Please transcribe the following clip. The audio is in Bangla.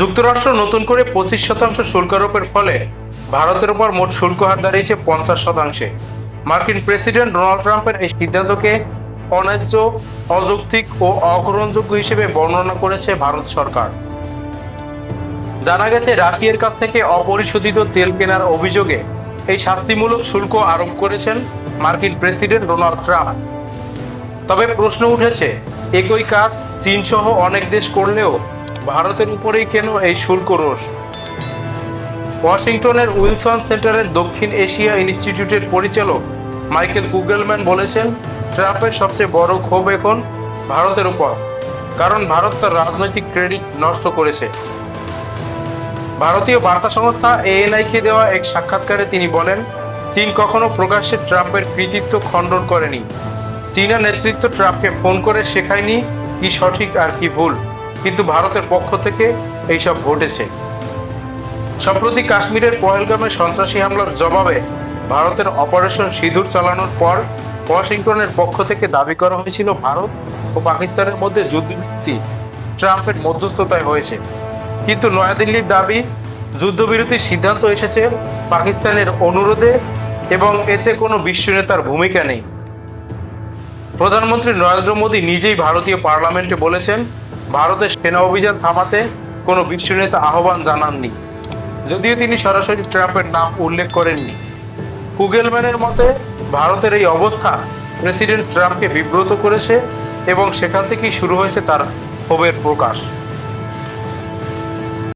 যুক্তরাষ্ট্র নতুন করে পঁচিশ শতাংশ শুল্ক আরোপের ফলে ভারতের উপর মোট শুল্ক হার দাঁড়িয়েছে পঞ্চাশ শতাংশে। মার্কিন প্রেসিডেন্ট ডোনাল্ড ট্রাম্পের এই সিদ্ধান্তকে অন্যায্য, অযৌক্তিক ও অগ্রহণযোগ্য হিসেবে বর্ণনা করেছে ভারত সরকার। জানা গেছে, রাশিয়ার কাছ থেকে অপরিশোধিত তেল কেনার অভিযোগে এই শাস্তিমূলক শুল্ক আরোপ করেছেন মার্কিন প্রেসিডেন্ট ডোনাল্ড ট্রাম্প। তবে প্রশ্ন উঠেছে, একই কাজ চীন সহ অনেক দেশ করলেও ভারতের উপরেই কেন এই শুল্ক রোষ? ওয়াশিংটনের উইলসন সেন্টারের দক্ষিণ এশিয়া ইনস্টিটিউটের পরিচালক মাইকেল গুগলম্যান বলেছেন, ট্রাম্পের সবচেয়ে বড় ক্ষোভ এখন ভারতের উপর, কারণ ভারত তার রাজনৈতিক ক্রেডিট নষ্ট করেছে। ভারতীয় বার্তা সংস্থা এএনআইকে দেওয়া এক সাক্ষাৎকারে তিনি বলেন, চীন কখনো প্রকাশ্যে ট্রাম্পের কৃতিত্ব খণ্ডন করেনি। চীনা নেতৃত্ব ট্রাম্পকে ফোন করে শেখায়নি কি সঠিক আর কি ভুল। কিন্তু ভারতের পক্ষ থেকে এইসব ঘটেছে। সম্প্রতি কাশ্মীরের পহেলগামে সন্ত্রাসী হামলার জবাবে ভারতের অপারেশন সিঁদুর চালানোর পর ওয়াশিংটনের পক্ষ থেকে দাবি করা হয়েছিল ভারত ও পাকিস্তানের মধ্যে যুদ্ধবিরতি ট্রাম্পের মধ্যস্থতায় হয়েছে। কিন্তু নয়াদিল্লির দাবি, যুদ্ধবিরতির সিদ্ধান্ত এসেছে পাকিস্তানের অনুরোধে এবং এতে কোনো বিশ্ব নেতার ভূমিকা নেই। প্রধানমন্ত্রী নরেন্দ্র মোদী নিজেই ভারতীয় পার্লামেন্টে বলেছেন ভারতের সেনা অভিযান থামাতে কোনো বিশ্ব নেতা আহ্বান জানাননি, যদিও তিনি সরাসরি ট্রাম্পের নাম উল্লেখ করেননি। কুগেলম্যানের মতে, ভারতের এই অবস্থা প্রেসিডেন্ট ট্রাম্পকে বিব্রত করেছে এবং সেখান থেকেই শুরু হয়েছে তার ক্ষোভের প্রকাশ।